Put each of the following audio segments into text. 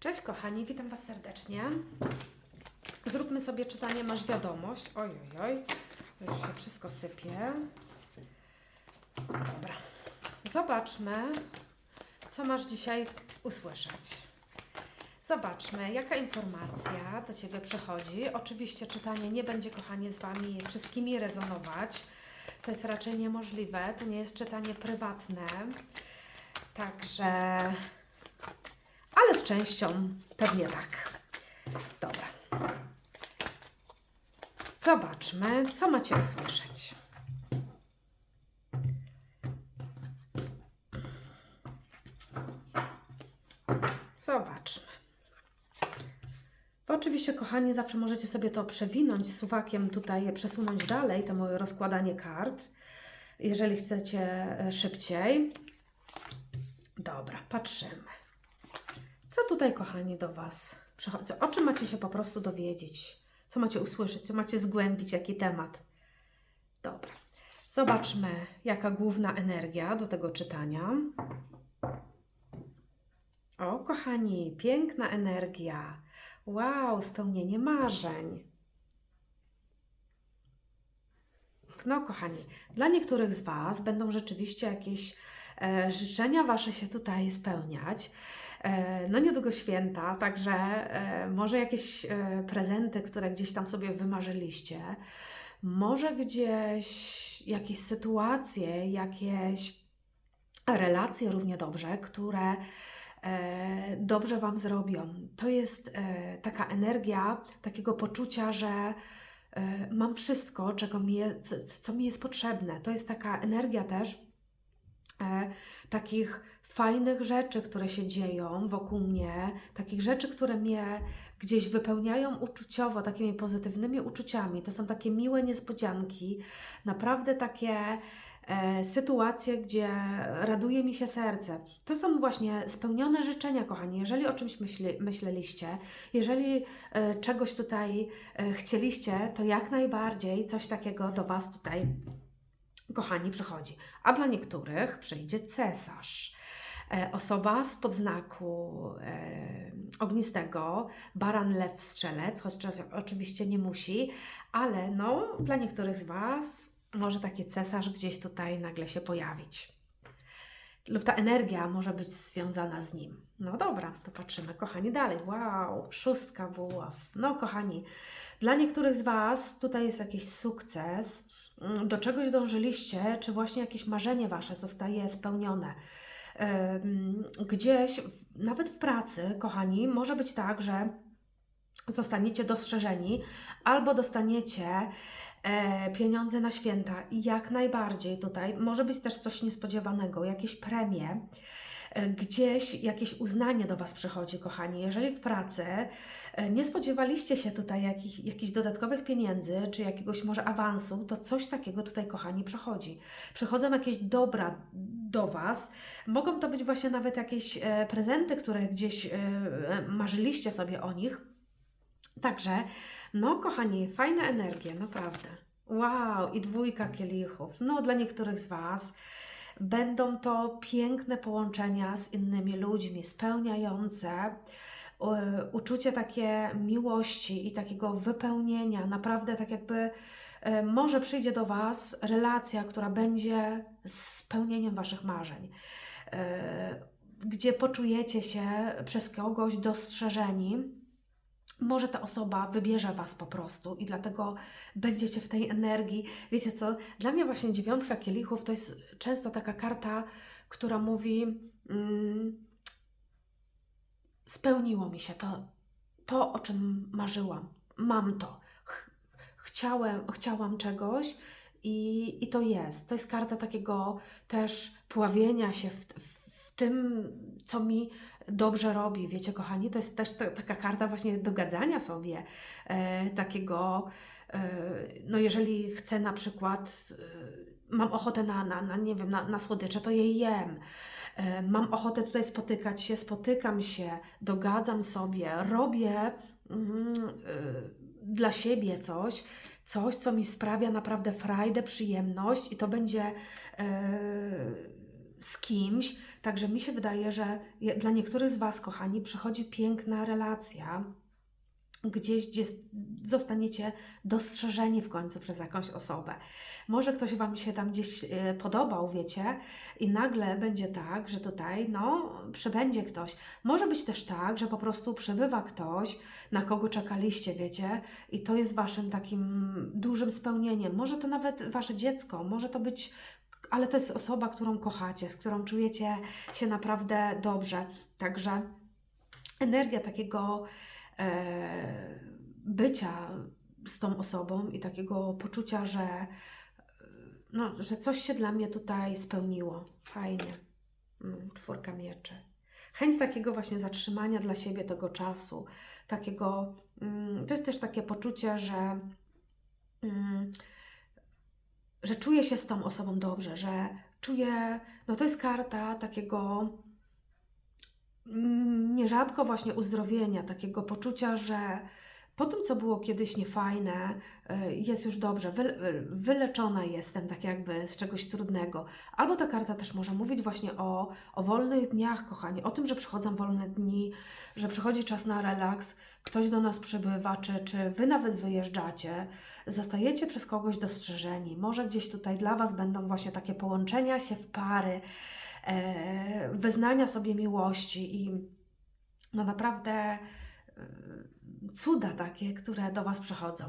Cześć kochani, witam Was serdecznie. Zróbmy sobie czytanie Masz wiadomość. Oj, oj, oj. Już się wszystko sypie. Dobra. Zobaczmy, co masz dzisiaj usłyszeć. Zobaczmy, jaka informacja do Ciebie przychodzi. Oczywiście czytanie nie będzie, kochani, z Wami wszystkimi rezonować. To jest raczej niemożliwe. To nie jest czytanie prywatne. Także ale z częścią pewnie tak. Dobra. Zobaczmy, co macie usłyszeć. Zobaczmy. Bo oczywiście, kochani, zawsze możecie sobie to przewinąć suwakiem, tutaj przesunąć dalej, to moje rozkładanie kart, jeżeli chcecie e, szybciej. Dobra, patrzymy. Co tutaj, kochani, do Was przychodzi? O czym macie się po prostu dowiedzieć? Co macie usłyszeć? Co macie zgłębić? Jaki temat? Dobra. Zobaczmy, jaka główna energia do tego czytania. O, kochani, piękna energia. Wow, spełnienie marzeń. No, kochani, dla niektórych z Was będą rzeczywiście jakieś e, życzenia Wasze się tutaj spełniać. E, no, niedługo święta, także e, może jakieś e, prezenty, które gdzieś tam sobie wymarzyliście. Może gdzieś jakieś sytuacje, jakieś relacje równie dobrze, które dobrze Wam zrobią. To jest taka energia takiego poczucia, że mam wszystko, czego mi je, co, co mi jest potrzebne. To jest taka energia też takich fajnych rzeczy, które się dzieją wokół mnie, takich rzeczy, które mnie gdzieś wypełniają uczuciowo, takimi pozytywnymi uczuciami. To są takie miłe niespodzianki, naprawdę takie e, sytuacje, gdzie raduje mi się serce. To są właśnie spełnione życzenia, kochani. Jeżeli o czymś myśli, myśleliście, jeżeli e, czegoś tutaj e, chcieliście, to jak najbardziej coś takiego do Was tutaj, kochani, przychodzi. A dla niektórych przyjdzie cesarz. E, Osoba z podznaku e, ognistego, baran, lew, strzelec, choć oczywiście nie musi, ale no, dla niektórych z Was może taki cesarz gdzieś tutaj nagle się pojawić. Lub ta energia może być związana z nim. No dobra, to patrzymy, kochani, dalej. Wow, szóstka buław. No, kochani, dla niektórych z Was tutaj jest jakiś sukces, mm, do czegoś dążyliście, czy właśnie jakieś marzenie Wasze zostaje spełnione. Gdzieś, nawet w pracy, kochani, może być tak, że zostaniecie dostrzeżeni albo dostaniecie e, pieniądze na święta jak najbardziej tutaj może być też coś niespodziewanego, jakieś premie, gdzieś jakieś uznanie do Was przychodzi, kochani. Jeżeli w pracy e, nie spodziewaliście się tutaj jakich, jakichś dodatkowych pieniędzy, czy jakiegoś może awansu, to coś takiego tutaj, kochani, przychodzi. Przychodzą jakieś dobra do Was. Mogą to być właśnie nawet jakieś e, prezenty, które gdzieś e, e, marzyliście sobie o nich. Także, no kochani, fajne energie, naprawdę. Wow, i dwójka kielichów. No, dla niektórych z Was będą to piękne połączenia z innymi ludźmi, spełniające e, uczucie takie miłości i takiego wypełnienia. Naprawdę, tak jakby e, może przyjdzie do Was relacja, która będzie spełnieniem Waszych marzeń. E, Gdzie poczujecie się przez kogoś dostrzeżeni, może ta osoba wybierze Was po prostu i dlatego będziecie w tej energii. Wiecie co? Dla mnie właśnie dziewiątka kielichów to jest często taka karta, która mówi: mm, Spełniło mi się to, to, o czym marzyłam. Mam to. Ch- chciałem, chciałam czegoś. I, I to jest. To jest karta takiego też pławienia się w, w tym, co mi dobrze robi. Wiecie, kochani, to jest też ta, taka karta właśnie dogadzania sobie, e, takiego, e, no jeżeli chcę na przykład, e, mam ochotę na, na, na nie wiem, na, na słodycze, to je jem. Mam ochotę tutaj spotykać się, spotykam się, dogadzam sobie, robię mm, dla siebie coś, coś, co mi sprawia naprawdę frajdę, przyjemność i to będzie z kimś. Także mi się wydaje, że dla niektórych z Was, kochani, przychodzi piękna relacja. Gdzieś, gdzie zostaniecie dostrzeżeni w końcu przez jakąś osobę. Może ktoś Wam się tam gdzieś e, podobał, wiecie, i nagle będzie tak, że tutaj, no, przybędzie ktoś. Może być też tak, że po prostu przybywa ktoś, na kogo czekaliście, wiecie, i to jest Waszym takim dużym spełnieniem. Może to nawet Wasze dziecko, może to być, ale to jest osoba, którą kochacie, z którą czujecie się naprawdę dobrze. Także energia takiego e, bycia z tą osobą i takiego poczucia, że, no, że coś się dla mnie tutaj spełniło. Fajnie. Mm, Czwórka mieczy. Chęć takiego właśnie zatrzymania dla siebie tego czasu, takiego, mm, to jest też takie poczucie, że, mm, że czuję się z tą osobą dobrze, że czuję, no to jest karta takiego mm, nierzadko właśnie uzdrowienia, takiego poczucia, że po tym, co było kiedyś niefajne, y, jest już dobrze, wy, wyleczona jestem tak jakby z czegoś trudnego. Albo ta karta też może mówić właśnie o, o wolnych dniach, kochani, o tym, że przychodzą wolne dni, że przychodzi czas na relaks, ktoś do nas przybywa, czy, czy Wy nawet wyjeżdżacie, zostajecie przez kogoś dostrzeżeni. Może gdzieś tutaj dla Was będą właśnie takie połączenia się w pary, e, wyznania sobie miłości i no naprawdę cuda takie, które do Was przychodzą.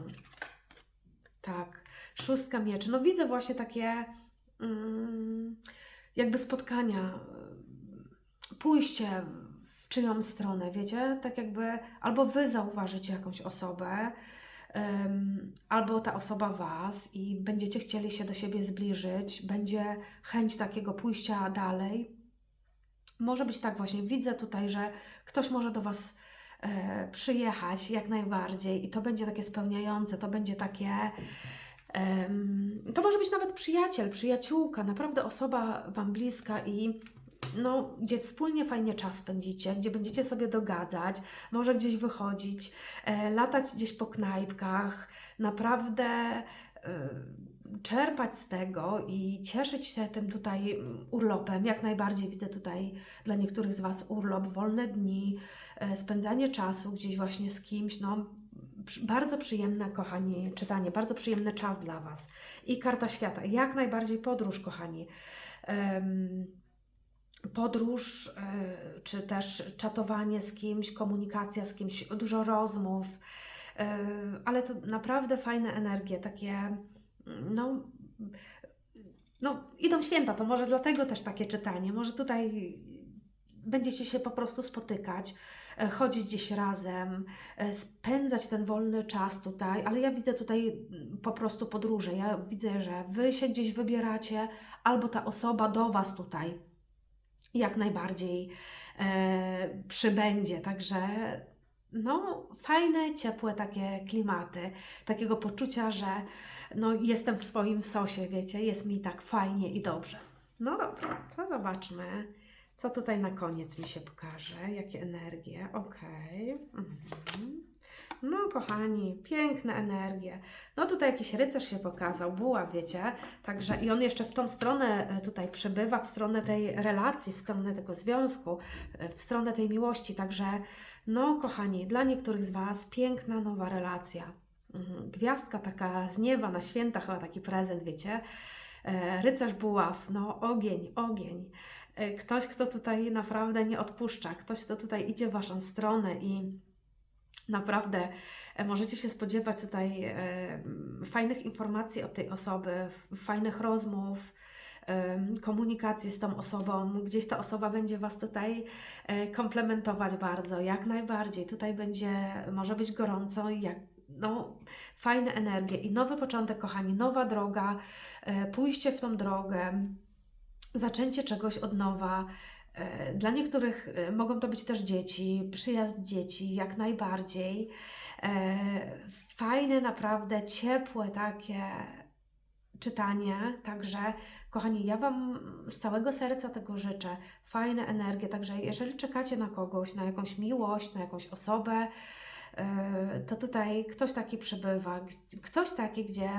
Tak, szóstka mieczy. No widzę właśnie takie mm, jakby spotkania, y, pójście w czyjąś stronę, wiecie? Tak jakby albo Wy zauważycie jakąś osobę, albo ta osoba Was i będziecie chcieli się do siebie zbliżyć, będzie chęć takiego pójścia dalej. Może być tak właśnie, widzę tutaj, że ktoś może do Was przyjechać jak najbardziej i to będzie takie spełniające, to będzie takie. to może być nawet przyjaciel, przyjaciółka, naprawdę osoba Wam bliska i no, gdzie wspólnie fajnie czas spędzicie, gdzie będziecie sobie dogadzać, może gdzieś wychodzić, e, latać gdzieś po knajpkach, naprawdę e, czerpać z tego i cieszyć się tym tutaj mm, urlopem. Jak najbardziej widzę tutaj dla niektórych z Was urlop, wolne dni, e, spędzanie czasu gdzieś właśnie z kimś, no bardzo przyjemne, kochani, czytanie, bardzo przyjemny czas dla Was. I karta świata, jak najbardziej podróż, kochani. Podróż, e, czy też czatowanie z kimś, komunikacja z kimś, dużo rozmów, ale to naprawdę fajne energie, takie, no, no, idą święta, to może dlatego też takie czytanie, może tutaj będziecie się po prostu spotykać, e, chodzić gdzieś razem, e, spędzać ten wolny czas tutaj, ale ja widzę tutaj mm, po prostu podróże, ja widzę, że Wy się gdzieś wybieracie, albo ta osoba do Was tutaj jak najbardziej e, przybędzie. Także no, fajne, ciepłe takie klimaty, takiego poczucia, że no, jestem w swoim sosie, wiecie, jest mi tak fajnie i dobrze. No dobra, to zobaczmy, co tutaj na koniec mi się pokaże, jakie energie. Okej. Mhm. No, kochani, piękne energie. No tutaj jakiś rycerz się pokazał, buła, wiecie. Także i on jeszcze w tą stronę e, tutaj przybywa, w stronę tej relacji, w stronę tego związku, e, w stronę tej miłości. Także, no, kochani, dla niektórych z Was piękna nowa relacja. Mhm. Gwiazdka taka z nieba na święta, chyba taki prezent, wiecie. E, Rycerz buław, no ogień, ogień. Ktoś, kto tutaj naprawdę nie odpuszcza, ktoś, kto tutaj idzie w Waszą stronę i naprawdę e, możecie się spodziewać tutaj e, fajnych informacji od tej osoby, fajnych rozmów, em, komunikacji z tą osobą. Gdzieś ta osoba będzie Was tutaj e, komplementować bardzo, jak najbardziej. Tutaj będzie, może być gorąco jak, no, fajne energie i nowy początek, kochani, nowa droga, e, pójście w tą drogę, zaczęcie czegoś od nowa. E, Dla niektórych e, mogą to być też dzieci, przyjazd dzieci, jak najbardziej. E, Fajne, naprawdę ciepłe takie czytanie. Także, kochani, ja Wam z całego serca tego życzę. Fajne energie. Także, jeżeli czekacie na kogoś, na jakąś miłość, na jakąś osobę, to tutaj ktoś taki przybywa, ktoś taki, gdzie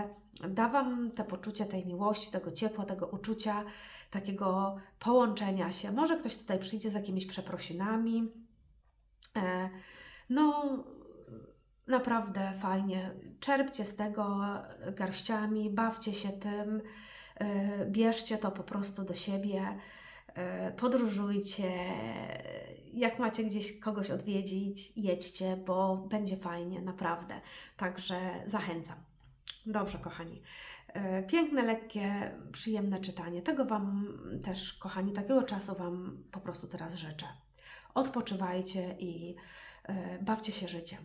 da Wam te poczucie tej miłości, tego ciepła, tego uczucia, takiego połączenia się. Może ktoś tutaj przyjdzie z jakimiś przeprosinami. E, No, naprawdę fajnie. Czerpcie z tego garściami, bawcie się tym, e, bierzcie to po prostu do siebie, e, podróżujcie. Jak macie gdzieś kogoś odwiedzić, jedźcie, bo będzie fajnie, naprawdę. Także zachęcam. Dobrze, kochani. E, Piękne, lekkie, przyjemne czytanie. Tego Wam też, kochani, takiego czasu Wam po prostu teraz życzę. Odpoczywajcie i e, bawcie się życiem.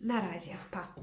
Na razie. Pa.